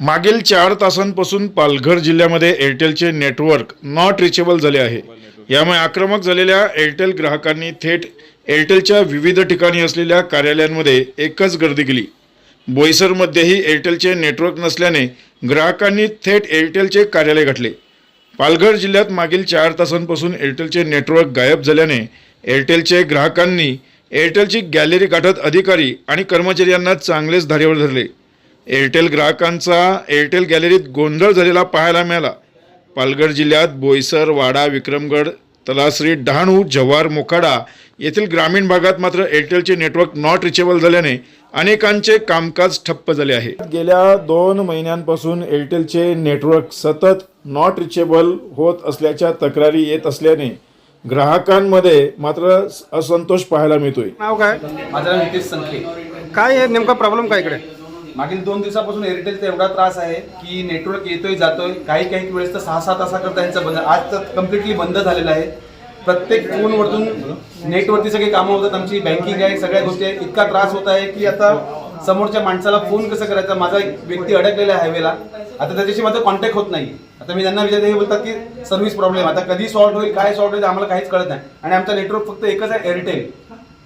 मागील चार तासांपासून पालघर जिल्ह्यामध्ये एअरटेलचे नेटवर्क नॉट रिचेबल झाले आहे. यामुळे आक्रमक झालेल्या एअरटेल ग्राहकांनी थेट एअरटेलच्या विविध ठिकाणी असलेल्या कार्यालयांमध्ये एकच गर्दी केली. बोईसरमध्येही एअरटेलचे नेटवर्क नसल्याने ग्राहकांनी थेट एअरटेलचे कार्यालय गाठले. पालघर जिल्ह्यात मागील चार तासांपासून एअरटेलचे नेटवर्क गायब झाल्याने एअरटेलचे ग्राहकांनी एअरटेलची गॅलरी गाठत अधिकारी आणि कर्मचारी यांना चांगलेच धारेवर धरले. एअरटेल ग्राहकांचा एअरटेल गॅलरीत गोंधळ झालेला पाहायला मिळाला. पालघर जिल्ह्यात बोईसर वाडा विक्रमगड तलासरी डहाणू जव्हार मोखाडा येथील ग्रामीण भागात मात्र एअरटेलचे नेटवर्क नॉट रिचेबल झाल्याने अनेकांचे कामकाज ठप्प झाले आहे. गेल्या दोन महिन्यांपासून एअरटेलचे नेटवर्क सतत नॉट रिचेबल होत असल्याच्या तक्रारी येत असल्याने ग्राहकांमध्ये मात्र असंतोष पाहायला मिळतोय. नाव काय? माझं नितीश संखे काय आहे? नेमका प्रॉब्लेम काय इकडे? मागील दोन दिवसापासून एअरटेलचा एवढा त्रास आहे की नेटवर्क येतोय जातोय. काही काही वेळेस तर सहा सहा तासाकरता यांचं बंद आज तर कम्प्लिटली बंद झालेलं आहे. प्रत्येक फोनवरतून नेटवरती सगळी कामं होतात. आमची बँकिंग आहे सगळ्या गोष्टी आहे इतका त्रास होत आहे की आता समोरच्या माणसाला फोन कसं करायचा? माझा एक व्यक्ती अडकलेला आहे हायवेला आता त्याच्याशी माझा कॉन्टॅक्ट होत नाही. आता मी त्यांना विचारते हे बोलतात की सर्व्हिस प्रॉब्लेम आता कधी सॉल्व्ह होईल? काय सॉल्व्ह होईल? आम्हाला काहीच कळत नाही. आणि आमचा नेटवर्क फक्त एकच आहे एअरटेल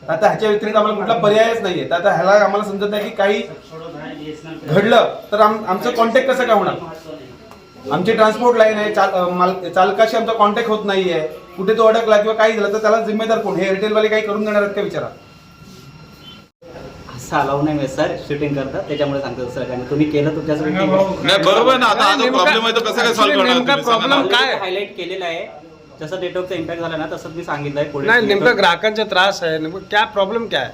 आता ह्याच्या व्यतिरिक्त आम्हाला कुठला पर्यायच नाहीये. तर आता ह्याला आम्हाला समजत नाही की काही घडलं तर आम आमचं कॉन्टॅक्ट कसं काय होणार? आमची ट्रान्सपोर्ट लाईन आहे चाल अं, माल- चालकाशी आमचा कॉन्टॅक्ट होत नाहीये. कुठे तो अडकला किंवा काही झालं तर त्याला जिम्मेदार कोण? हे एअरटेलवाले काही करून देणार आहेत का विचारा? असं अलाव नाही आहे सर शूटिंग करतात. त्याच्यामुळे सांगतो सर आणि तुम्ही केलं आहे. नाही बरोबर ना. आता हा जो नेमका- प्रॉब्लेम आहे तो कसा काय सॉल्व्ह actually करणार नेमका तुम्ही? सांगा ना. problem काय? हायलाईट केलेलं आहे. जसं नेटवर्कचा इम्पॅक्ट झाला ना तसंच मी सांगितलंय पुढे नाही नेमका ग्राहकांचा त्रास आहे. नेमकं क्या प्रॉब्लेम क्या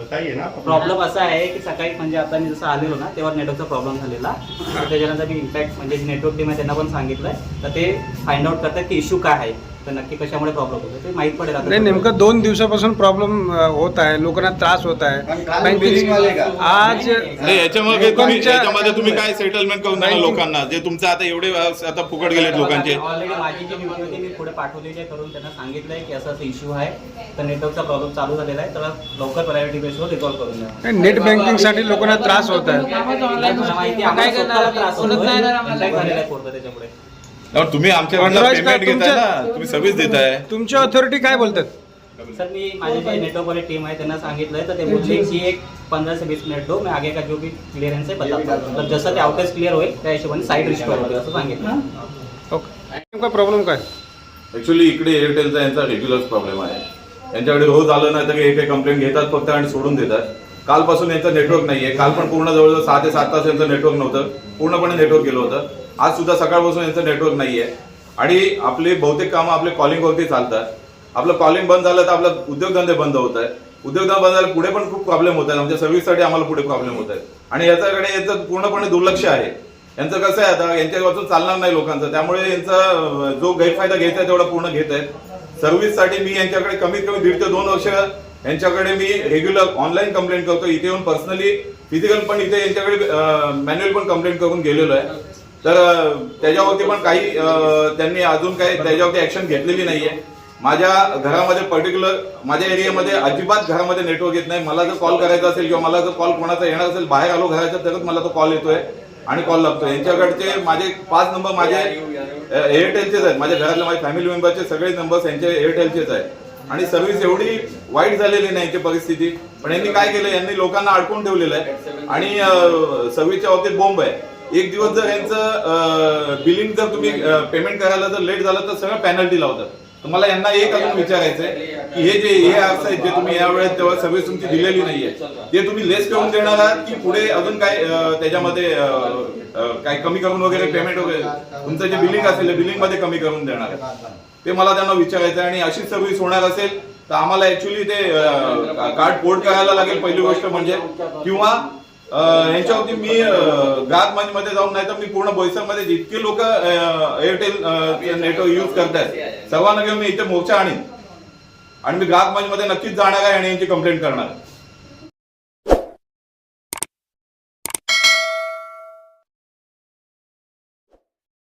है प्रॉब्लेम असा आहे की सकाळी म्हणजे आता मी जसं आलेलो ना तेव्हा नेटवर्कचा प्रॉब्लेम झालेला. तर त्याच्यानंतर मी इम्पॅक्ट म्हणजे नेटवर्क टीम आहे त्यांना पण सांगितलंय. तर ते फाइंड आउट करतात की इश्यू काय आहे. तर नक्की कशामुळे प्रॉब्लेम होतो ते माहीत पडेल आता. नाही नेमकं दोन दिवसापासून प्रॉब्लेम होत आहे. लोकांना त्रास होत आहे. आज नाही काही तुम्ही लोकांच्या- याच्यामध्ये तुम्ही काय सेटलमेंट करून देणार Banking- लोकांना? जे तुमचं आता एवढे आता फुकट गेलेत लोकांचे. ऑलरेडी माझी जी ड्युटी होती मी पुढे पाठवलेली आहे करून त्यांना सांगितलंय की असं असं इश्यू आहे. तर नेटवर्कचा प्रॉब्लेम चालू झालेला आहे. तर लवकर प्रायोरिटी बेसवर रिझॉल्व्ह करून द्या नेट बँकिंगसाठी लोकांना त्रास होत आहे. मला माहिती आहे, आम्हाला स्वतःला त्रास होतोय. Impact झालेला आहे पूर्ण त्याच्यामुळे. त्यामुळे तुम्ही आमच्याकडनं Otherwise काय पेमेंट घेताय तुमच्या- ना तुम्ही सर्व्हिस देताय. तुमची ऑथॉरिटी काय बोलतात? सर मी माझे जे नेटवर्कवाले टीम आहे त्यांना सांगितलंय तर ते बोलले की एक पंधरा से बीस मिनिट दो मैं आगे का जो भी क्लिअरन्स आहे हूं. तर जसं ते आउटेज क्लिअर होईल त्या हिशोबाने साईट रिस्टोर होईल असं सांगितलं ओके. नेमका प्रॉब्लेम काय? ऍक्च्युली इकडे एअरटेलचा यांचा रेग्युलर प्रॉब्लेम आहे. यांच्याकडे रोज आलं नाही तर एक एक कंप्लेंट घेतात फक्त आणि सोडून देतात. कालपासून यांचं नेटवर्क नाहीये. काल पण पूर्ण जवळजवळ सहा ते सात तास यांचं नेटवर्क नव्हतं. पूर्णपणे नेटवर्क गेलं होतं. आज सुद्धा सकाळपासून यांचं नेटवर्क नाही आहे आणि आपले बहुतेक कामं आपले कॉलिंगवरती चालतात. आपलं कॉलिंग बंद झालं तर आपलं उद्योगधंदे बंद होत आहे उद्योगधंदा बंद झाले पुढे पण खूप प्रॉब्लेम होत आहेत. आमच्या सर्व्हिससाठी आम्हाला पुढे प्रॉब्लेम होत आहेत. आणि याच्याकडे यांचं पूर्णपणे दुर्लक्ष आहे. यांचं कसं आहे आता यांच्यापासून चालणार नाही लोकांचं. त्यामुळे यांचा जो गैरफायदा घेत आहे तेवढा पूर्ण घेत आहेत. सर्व्हिससाठी मी यांच्याकडे कमीत कमी दीड ते दोन वर्ष यांच्याकडे मी रेग्युलर ऑनलाईन कंप्लेंट करतो. इथे येऊन पर्सनली फिजिकल पण इथे यांच्याकडे मॅन्युअल पण कंप्लेंट करून गेलेलो आहे. तर त्याच्यावरती पण काही त्यांनी अजून काही त्याच्यावरती ऍक्शन घेतलेली नाहीये. माझ्या घरामध्ये पर्टिक्युलर माझ्या एरियामध्ये अजिबात घरामध्ये नेटवर्क येत नाही. मला जर कॉल करायचा असेल किंवा मला जर कॉल कोणाचा येणार असेल बाहेर आलो घराच्या तरच मला तो कॉल येतोय आणि कॉल लागतो यांच्याकडचे माझे पाच नंबर माझे एअरटेलचेच आहेत. माझ्या घरातले माझ्या फॅमिली मेंबरचे सगळे नंबर्स यांचे एअरटेलचेच आहेत. आणि सर्व्हिस एवढी वाईट झालेली नाही यांची परिस्थिती. पण यांनी काय केलं? यांनी लोकांना अडकून ठेवलेलं आहे. आणि सर्व्हिसच्या बाबतीत बोंब आहे. एक दिवस जर यांचं बिलिंग जर तुम्ही पेमेंट करायला जर लेट झालं तर सगळं पॅनल्टी लावतात. तर मला यांना एक अजून विचारायचंय की हे जे हे ऍप्स आहेत जे तुम्ही यावेळेस तेव्हा सर्व्हिस तुमची दिलेली नाहीये ते तुम्ही लेस करून देणार आहात की पुढे अजून काय त्याच्यामध्ये काय कमी करून वगैरे पेमेंट वगैरे? तुमचं जे बिलिंग असेल बिलिंगमध्ये कमी करून देणार ते मला त्यांना विचारायचं आहे आणि अशी सर्व्हिस होणार असेल तर आम्हाला ऍक्च्युली ते कार्ड पोर्ट करायला लागेल पहिली गोष्ट म्हणजे. किंवा अं, मी ग्राहक मंच मध्ये जाऊन नाही तर मी पूर्ण बोईसरमध्ये जितके लोक एअरटेल नेटवर्क युज करतायत सर्वांना घेऊन मी इथे मोर्चा आणीन. आणि मी ग्राहक मंच मध्ये नक्कीच जाणार आहे आणि यांची कंप्लेंट करणार आहे.